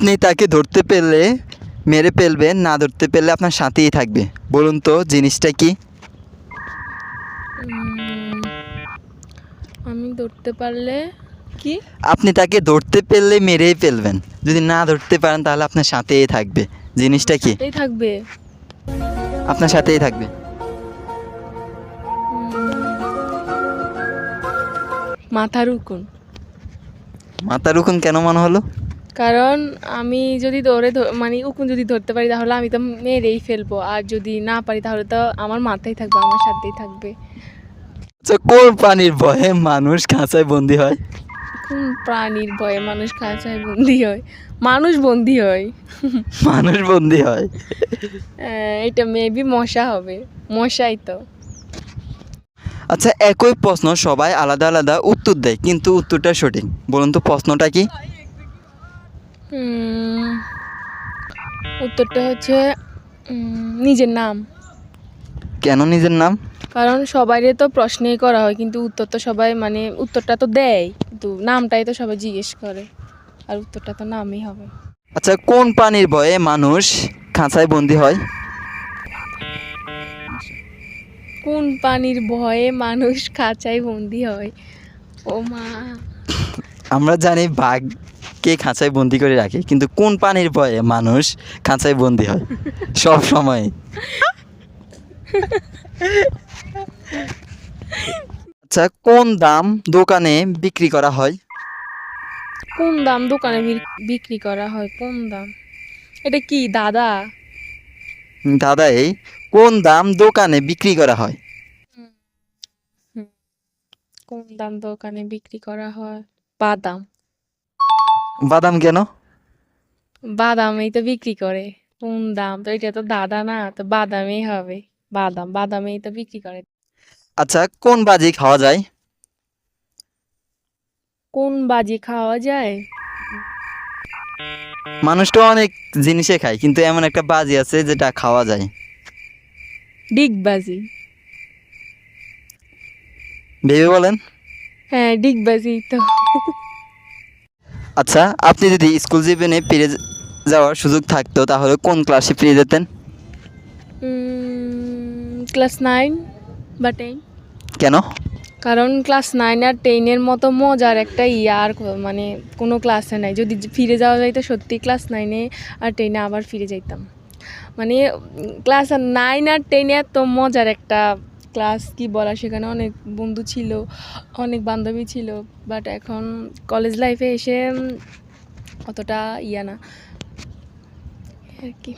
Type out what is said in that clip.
আপনি তাকে ধরতে পেলে মেরে ফেলবেন না ধরতে পেলে আপনার সাথেই থাকবে। বলুন তো জিনিসটা কি? আমি ধরতে পারলে কি? আপনি তাকে ধরতে পেলে মেরেই ফেলবেন। যদি না ধরতে পারেন তাহলে আপনার সাথেই থাকবে। জিনিসটা কি? এই থাকবে। আপনার সাথেই থাকবে। মাথার উকুন। মাথার উকুন কেন মনে হলো? কারণ আমি যদি ধরে ধ- মানে উকুন যদি ধরতে পারি তাহলে আমি তো মেরেই ফেলব। আর যদি না পারি তাহলে তো আমার মাথায় থাকবে আমার সাথেই থাকবে। আচ্ছা কোন প্রাণীর ভয়ে মানুষ খাঁচায় বন্দি হয়? কোন প্রাণীর ভয়ে মানুষ খাঁচায় বন্দি হয়? মানুষ বন্দি হয়। মানুষ বন্দি হয়? এটা মেবি মশা হবে। মশাই তো। আচ্ছা একই প্রশ্ন সবাই আলাদা আলাদা উত্তর দেয় কিন্তু উত্তরটা সঠিক। বলুন তো প্রশ্নটা কি? উত্তরটা হচ্ছে নিজের নাম। কেন নিজের নাম? কারণ সবাইরে তো প্রশ্নই করা হয় কিন্তু উত্তর তো সবাই মানে উত্তরটা তো দেয় কিন্তু নামটাই তো সবাই জিজ্ঞেস করে আর উত্তরটা তো নামই হবে। আচ্ছা কোন পানির ভয়ে মানুষ খাঁচায় বন্দি হয়? কোন পানির ভয়ে মানুষ খাঁচায় বন্দি হয়? ও মা। আমরা জানি বাঘকে খাঁচায় বন্দি করে রাখে? কিন্তু কোন পানির ভয়ে মানুষ খাঁচায় বন্দি হয়? সব সময়। আচ্ছা কোন দাম দোকানে বিক্রি করা হয়? কোন দাম দোকানে বিক্রি করা হয়? কোন দাম? এটা কি দাদা? দাদা এই কোন দাম দোকানে বিক্রি করা হয়? কোন দাম দোকানে বিক্রি করা হয়? বাদাম। বাদাম কেন? বাদামই তো বিক্রি করে কোন দাম? তো এটা তো দাদা না তো বাদামই হবে। বাদাম বাদামেই তো বিক্রি করে। আচ্ছা কোন বাজি খাওয়া যায়? কোন বাজি খাওয়া যায়? মানুষ তো অনেক জিনিসে খায় কিন্তু এমন একটা বাজি আছে যেটা খাওয়া যায়। ডিগবাজি ভেবে বলেন। হ্যাঁ ডিগ ডিগবাজি তো। আচ্ছা আপনি যদি স্কুল জীবনে ফিরে যাওয়ার সুযোগ থাকতো তাহলে কোন ক্লাসে ফিরে যেতেন? ক্লাস নাইন বা টেন কেন? কারণ ক্লাস নাইন আর টেনের মতো মজার একটা ইয়ার মানে কোনো ক্লাসে নাই। যদি ফিরে যাওয়া যাইতো সত্যি ক্লাস নাইনে আর টেনে আবার ফিরে যাইতাম। মানে ক্লাস নাইন আর টেনে এত মজার একটা ক্লাস কি বলা সেখানে অনেক বন্ধু ছিল, অনেক বান্ধবী ছিল বাট এখন কলেজ লাইফে এসে অতটা ইয়া না। আর কি।